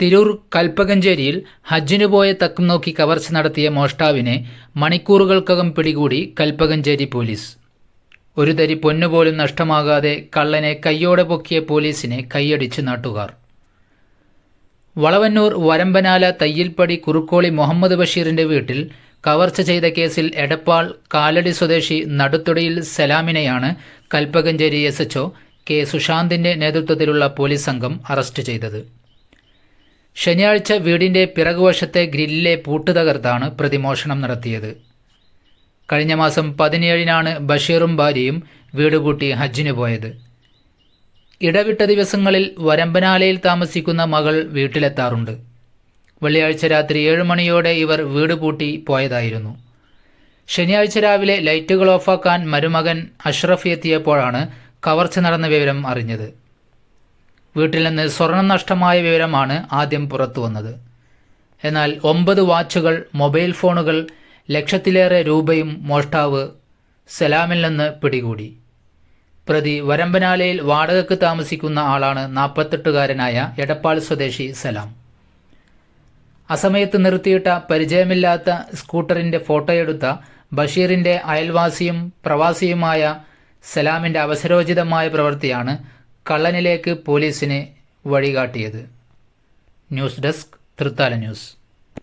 തിരൂർ കൽപ്പകഞ്ചേരിയിൽ ഹജ്ജിനു പോയ തക്കം നോക്കി കവർച്ച നടത്തിയ മോഷ്ടാവിനെ മണിക്കൂറുകൾക്കകം പിടികൂടി കൽപ്പകഞ്ചേരി പോലീസ്. ഒരു തരി പൊന്നുപോലും നഷ്ടമാകാതെ കള്ളനെ കയ്യോടെ പൊക്കിയ പോലീസിനെ കൈയടിച്ച് നാട്ടുകാർ. വളവന്നൂർ വരമ്പനാല തയ്യിൽപ്പടി കുറുക്കോളി മുഹമ്മദ് ബഷീറിന്റെ വീട്ടിൽ കവർച്ച ചെയ്ത കേസിൽ എടപ്പാൾ കാലടി സ്വദേശി നടുത്തൊടിയിൽ സലാമിനെയാണ് Kalpakanchery S H O K സുശാന്തിന്റെ നേതൃത്വത്തിലുള്ള പോലീസ് സംഘം അറസ്റ്റ് ചെയ്തത്. ശനിയാഴ്ച വീടിന്റെ പിറകുവശത്തെ ഗ്രില്ലിലെ പൂട്ട് തകർത്താണ് പ്രതിമോഷണം നടത്തിയത്. കഴിഞ്ഞ മാസം പതിനേഴിനാണ് ബഷീറും ഭാര്യയും വീട് പൂട്ടി ഹജ്ജിന് പോയത്. ഇടവിട്ട ദിവസങ്ങളിൽ വരമ്പനാലയിൽ താമസിക്കുന്ന മകൾ വീട്ടിലെത്താറുണ്ട്. വെള്ളിയാഴ്ച രാത്രി ഏഴ് മണിയോടെ ഇവർ വീട് പൂട്ടി പോയതായിരുന്നു. ശനിയാഴ്ച രാവിലെ ലൈറ്റുകൾ ഓഫാക്കാൻ മരുമകൻ അഷ്റഫ് എത്തിയപ്പോഴാണ് കവർച്ച നടന്ന വിവരം അറിഞ്ഞത്. വീട്ടിൽ നിന്ന് സ്വർണം നഷ്ടമായ വിവരമാണ് ആദ്യം പുറത്തു വന്നത്. എന്നാൽ ഒമ്പത് വാച്ചുകൾ മൊബൈൽ ഫോണുകൾ ലക്ഷത്തിലേറെ രൂപയും മോഷ്ടാവ് സലാമിൽ നിന്ന് പിടികൂടി. പ്രതി വരമ്പനാലയിൽ വാടകയ്ക്ക് താമസിക്കുന്ന ആളാണ് നാൽപ്പത്തെട്ടുകാരനായ എടപ്പാൾ സ്വദേശി സലാം. അസമയത്ത് നിർത്തിയിട്ട പരിചയമില്ലാത്ത സ്കൂട്ടറിന്റെ ഫോട്ടോയെടുത്ത ബഷീറിന്റെ അയൽവാസിയും പ്രവാസിയുമായ സലാമിന്റെ അവസരോചിതമായ പ്രവൃത്തിയാണ് കള്ളനിലേക്ക് പോലീസിനെ വഴികാട്ടിയത്. News desk Thrithala news.